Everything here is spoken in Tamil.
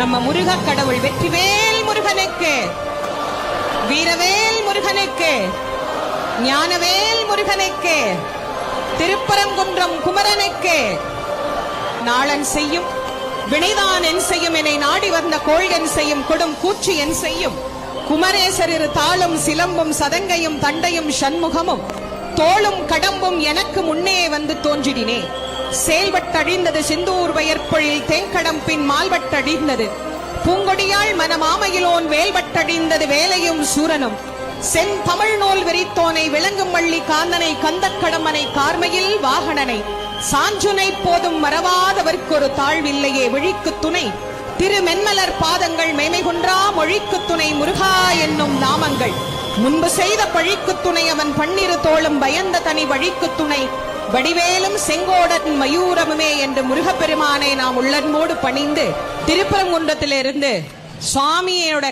நம்ம முருக கடவுள் வெற்றிவேல் முருகனுக்கு வீரவேல் முருகனுக்கு ஞானவேல் முருகனுக்கு திருப்பரங்குன்றம் குமரனுக்கு நாளன் செய்யும் வினைதான் என் செய்யும் என்னை நாடி வந்த கோள் என் செய்யும் கொடும் கூச்சி என் செய்யும். குமரேசர் இரு தாளும் சிலம்பும் சதங்கையும் தண்டையும் சண்முகமும் தோளும் கடம்பும் எனக்கு முன்னே வந்து தோன்றிடினே. செயல்பட்டழிந்தது சிந்தூர் வயற்பொழில் தேங்கடம் பின் மால்வட்டழிந்தது. பூங்கொடியாள் மனமாமையிலோன் வேல்வட்டழிந்தது வேலையும் சூரனும். சென் தமிழ் நூல் விரித்தோனை விளங்கும் வள்ளி காந்தனை கந்தக்கடம்பனை கார்மையில் வாகனனை. சாஞ்சுனை போதும் மறவாதவர்க்கு ஒரு தாழ்வில்லையே விழிக்கு துணை. திருமென்மலர் பாதங்கள் மேமை குன்றா மொழிக்கு துணை முருகா என்னும் நாமங்கள். முன்பு செய்த பழிக்கு துணை அவன் பன்னிரு தோளும் பயந்த தனி வழிக்கு துணை. வடிவேலும் செங்கோடன் மயூரமுமே என்று முருகப்பெருமானை நாம் உள்ளன்போடு பணிந்து திருப்பரங்குன்றத்திலிருந்து சுவாமியோட